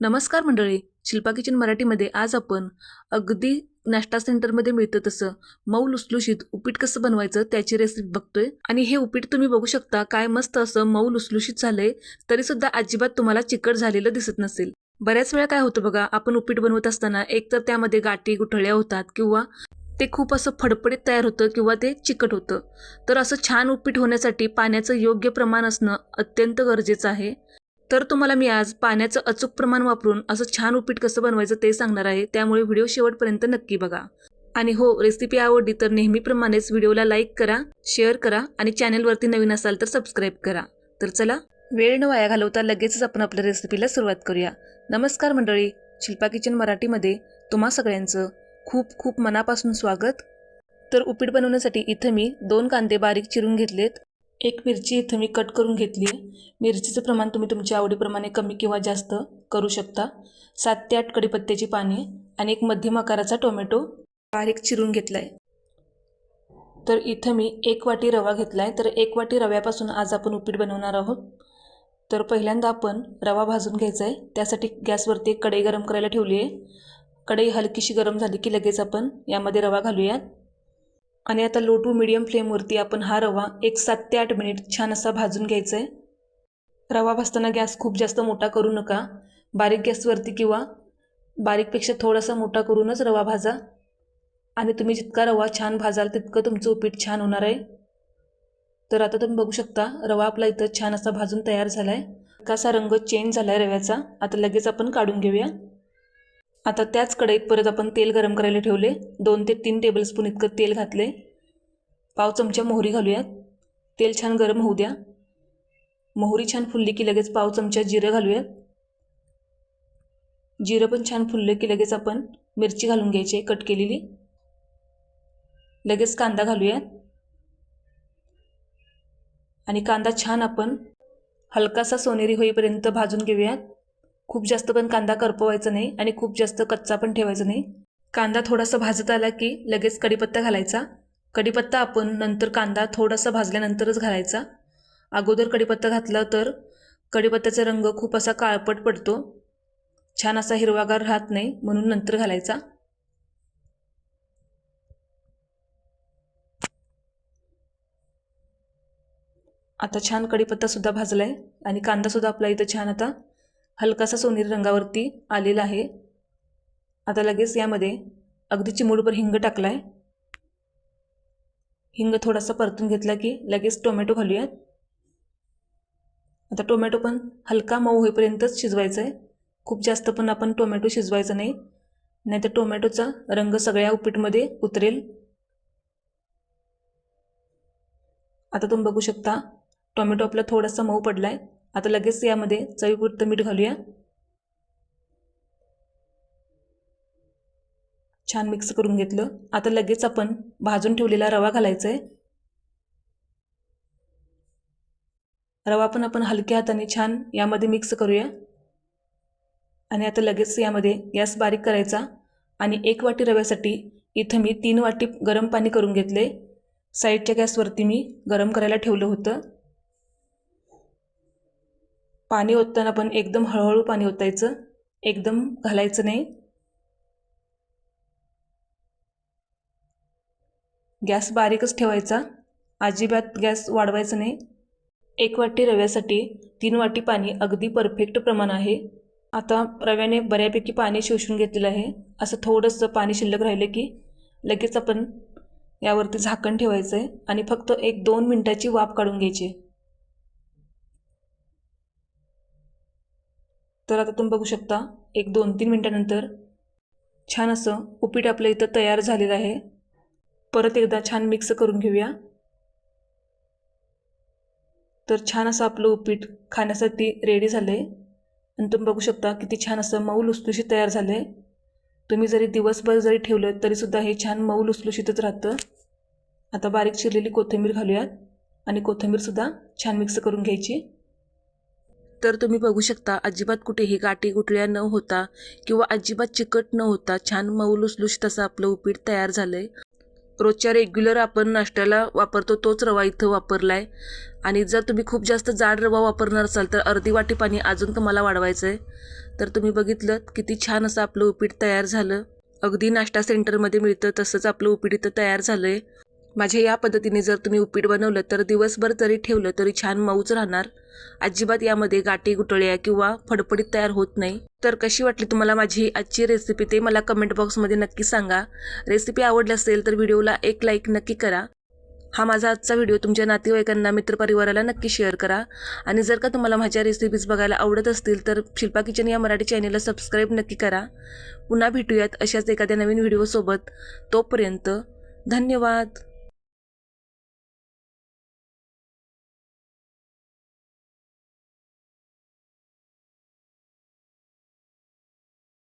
नमस्कार मंडळी शिल्पा किचन मराठीमध्ये आज आपण अगदी नाश्ता सेंटरमध्ये मिळतं तसं मऊ लुसलुशीत उपीट कसं बनवायचं त्याची रेसिपी बघतोय. आणि हे उपीट तुम्ही बघू शकता काय मस्त असं मऊ लुसलुशीत झालंय तरीसुद्धा अजिबात तुम्हाला चिकट झालेलं दिसत नसेल. बऱ्याच वेळा काय होतं बघा आपण उपीट बनवत असताना एकतर त्यामध्ये गाठी गुठळ्या होतात किंवा ते खूप असं फडफडीत तयार होतं किंवा ते चिकट होतं. तर असं छान उपीट होण्यासाठी पाण्याचं योग्य प्रमाण असणं अत्यंत गरजेचं आहे. तर तुम्हाला मी आज पाण्याचं अचूक प्रमाण वापरून असं छान उपीट कसं बनवायचं ते सांगणार आहे. त्यामुळे व्हिडिओ शेवटपर्यंत नक्की बघा. आणि हो रेसिपी आवडली तर नेहमीप्रमाणेच व्हिडिओला लाईक करा शेअर करा आणि चॅनलवरती नवीन असाल तर सबस्क्राईब करा. तर चला वेळ न वाया घालवता लगेचच आपण आपल्या रेसिपीला सुरुवात करूया. नमस्कार मंडळी शिल्पा किचन मराठीमध्ये तुम्हा सगळ्यांचं खूप खूप मनापासून स्वागत. तर उपीट बनवण्यासाठी इथं मी दोन कांदे बारीक चिरून घेतलेत. एक मिरची इथं मी कट करून घेतली. आहे मिरचीचं प्रमाण तुम्ही तुमच्या आवडीप्रमाणे कमी किंवा जास्त करू शकता. सात ते आठ कडीपत्त्याची पाने आणि एक मध्यम आकाराचा टोमॅटो बारीक चिरून घेतला आहे तर इथं मी एक वाटी रवा घेतला आहे तर एक वाटी रव्यापासून आज आपण उपीट बनवणार आहोत. तर पहिल्यांदा आपण रवा भाजून घ्यायचा आहे त्यासाठी गॅसवरती एक कढई गरम करायला ठेवली आहे कढई हलकीशी गरम झाली की लगेच आपण यामध्ये रवा घालूयात. आणि आता लो टू मिडियम फ्लेमवरती आपण हा रवा एक सात ते आठ मिनिट छान असा भाजून घ्यायचा आहे रवा भाजताना गॅस खूप जास्त मोठा करू नका. बारीक गॅसवरती किंवा बारीकपेक्षा थोडासा मोठा करूनच रवा भाजा. आणि तुम्ही जितका रवा छान भाजाल तितकं तुमचं उपीट छान होणार आहे. तर आता तुम्ही बघू शकता रवा आपला इथं छान असा भाजून तयार झाला आहे कसा रंग चेंज झाला आहे रव्याचा. आता लगेच आपण काढून घेऊया. आता त्याच कढईत परत आपण तेल गरम करायला ठेवले. दोन ते तीन टेबलस्पून इतकं तेल घातले पाव चमचा मोहरी घालूयात. तेल छान गरम होऊ द्या. मोहरी छान फुलली की लगेच पाव चमचा जिरं घालूयात. जिरं पण छान फुललं की लगेच आपण मिरची घालून घ्यायची कट केलेली. लगेच कांदा घालूयात. आणि कांदा छान आपण हलकासा सोनेरी होईपर्यंत भाजून घेऊयात. खूप जास्त पण कांदा करपवायचा नाही आणि खूप जास्त कच्चा पण ठेवायचा नाही. कांदा थोडासा भाजत आला की लगेच कढीपत्ता घालायचा. कढीपत्ता आपण नंतर कांदा थोडासा भाजल्यानंतरच घालायचा. अगोदर कढीपत्ता घातला तर कढीपत्त्याचा रंग खूप असा काळपट पडतो. छान असा हिरवागार राहत नाही म्हणून नंतर घालायचा. आता छान कढीपत्तासुद्धा भाजला आहे आणि कांदासुद्धा आपला इथं छान आता हलकासा सोनेरी रंगावरती आलेला आहे. आता लगेच यामध्ये अगदी चिमूडभर हिंग टाकला आहे हिंग थोडासा परतून घेतला की लगेच टोमॅटो घालूयात. आता टोमॅटो पण हलका मऊ होईपर्यंतच शिजवायचं आहे खूप जास्त पण आपण टोमॅटो शिजवायचं नाही. नाहीतर टोमॅटोचा रंग सगळ्या उपीटमध्ये उतरेल. आता तुम्ही बघू शकता टोमॅटो आपला थोडासा मऊ पडला आहे आता लगेच यामध्ये चवीपुरतं मीठ घालूया. छान मिक्स करून घेतलं. आता लगेच आपण भाजून ठेवलेला रवा घालायचा आहे रवा पण आपण हलक्या हाताने छान यामध्ये मिक्स करूया. आणि आता लगेच यामध्ये गॅस बारीक करायचा. आणि एक वाटी रव्यासाठी इथं मी तीन वाटी गरम पाणी करून घेतले साईडच्या गॅसवरती मी गरम करायला ठेवलं होतं. पाणी ओतताना पण एकदम हळूहळू पाणी ओतायचं. एकदम घालायचं नाही. गॅस बारीकच ठेवायचा. अजिबात गॅस वाढवायचा नाही. एक वाटी रव्यासाठी तीन वाटी पाणी अगदी परफेक्ट प्रमाण आहे. आता रव्याने बऱ्यापैकी पाणी शोषून घेतलेलं आहे. असं थोडंसं पाणी शिल्लक राहिलं की लगेच आपण यावरती झाकण ठेवायचं आहे आणि फक्त एक दोन मिनटाची वाफ काढून घ्यायची तर आता तुम्ही बघू शकता एक दोन तीन मिनटानंतर छान असं उपीट आपलं इथं तयार झालेलं आहे. परत एकदा छान मिक्स करून घेऊया. तर छान असं आपलं उपीट खाण्यासाठी रेडी झालं आहे आणि तुम्ही बघू शकता किती छान असं मऊ लुसलुशीत तयार झालं आहे तुम्ही जरी दिवसभर जरी ठेवलं तरीसुद्धा हे छान मऊ लुसलुशीतच राहतं. आता बारीक चिरलेली कोथिंबीर घालूयात. आणि कोथिंबीरसुद्धा छान मिक्स करून घ्यायची. तर तुम्ही बघू शकता अजिबात कुठेही गाठी गुटळ्या न होता किंवा अजिबात चिकट न होता छान मऊ लुसलुशीत असं आपलं उपीट तयार झालं आहे रोजच्या रेग्युलर आपण नाश्त्याला वापरतो तोच रवा इथं वापरला आहे आणि जर तुम्ही खूप जास्त जाड रवा वापरणार असाल तर अर्धी वाटी पाणी अजून तुम्हाला वाढवायचं आहे तर तुम्ही बघितलं किती छान असं आपलं उपीट तयार झालं. अगदी नाश्ता सेंटरमध्ये मिळतं तसंच आपलं उपीट इथं तयार झालं आहे माझ्या या पद्धतीने जर तुम्ही उपीट बनवलं तर दिवसभर जरी ठेवलं तरी छान मऊच राहणार. अजिबात यामध्ये गाठी गुटळ्या किंवा फडफडीत तयार होत नाही. तर कशी वाटली तुम्हाला माझी आजची रेसिपी ते मला कमेंट बॉक्समध्ये नक्की सांगा. रेसिपी आवडली असेल तर व्हिडिओला एक लाईक नक्की करा. हा माझा आजचा व्हिडिओ तुमच्या नातेवाईकांना मित्रपरिवाराला नक्की शेअर करा. आणि जर का तुम्हाला माझ्या रेसिपीज बघायला आवडत असतील तर शिल्पा किचन या मराठी चॅनेलला सबस्क्राईब नक्की करा. पुन्हा भेटूयात अशाच एखाद्या नवीन व्हिडिओसोबत तोपर्यंत धन्यवाद.